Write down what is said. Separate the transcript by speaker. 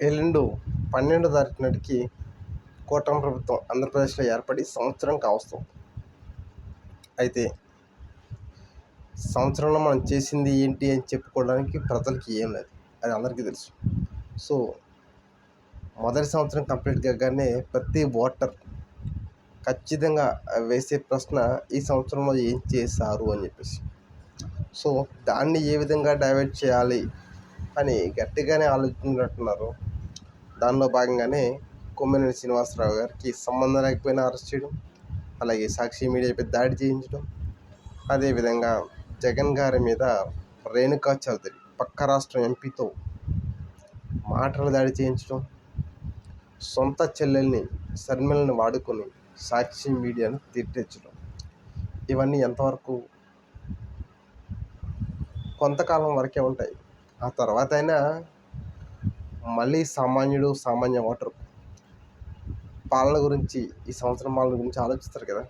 Speaker 1: ఎల్లుండు పన్నెండో తారీఖు నాటికి కూటమి ప్రభుత్వం ఆంధ్రప్రదేశ్లో ఏర్పడి సంవత్సరం కావస్తుంది. అయితే సంవత్సరంలో మనం చేసింది ఏంటి అని చెప్పుకోవడానికి ప్రజలకి ఏం లేదు. అది అందరికీ తెలుసు. సో మొదటి సంవత్సరం కంప్లీట్ కాగానే ప్రతి ఓటర్ ఖచ్చితంగా వేసే ప్రశ్న ఈ సంవత్సరంలో ఏం చేశారు అని చెప్పేసి. సో దాన్ని ఏ విధంగా డైవర్ట్ చేయాలి? అని గట్టిగానే ఆలోచించినట్టున్నారు. దానిలో భాగంగానే కొమ్మినేని శ్రీనివాసరావు గారికి సంబంధం లేకపోయినా అరెస్ట్ చేయడం అలాగే సాక్షి మీడియాపై దాడి చేయించడం అదేవిధంగా జగన్ గారి మీద రేణుకా చౌదరి పక్క రాష్ట్రం ఎంపీతో మాటలు దాడి చేయించడం సొంత చెల్లెల్ని శర్మిలని వాడుకొని సాక్షి మీడియాను తీర్చిచ్చడం ఇవన్నీ ఎంతవరకు కొంతకాలం వరకే ఉంటాయి. ఆ తర్వాత అయినా మళ్ళీ సామాన్యుడు సామాన్య ఓటరు. పాలన గురించి ఈ సంవత్సరం పాలన గురించి ఆలోచిస్తారు కదా.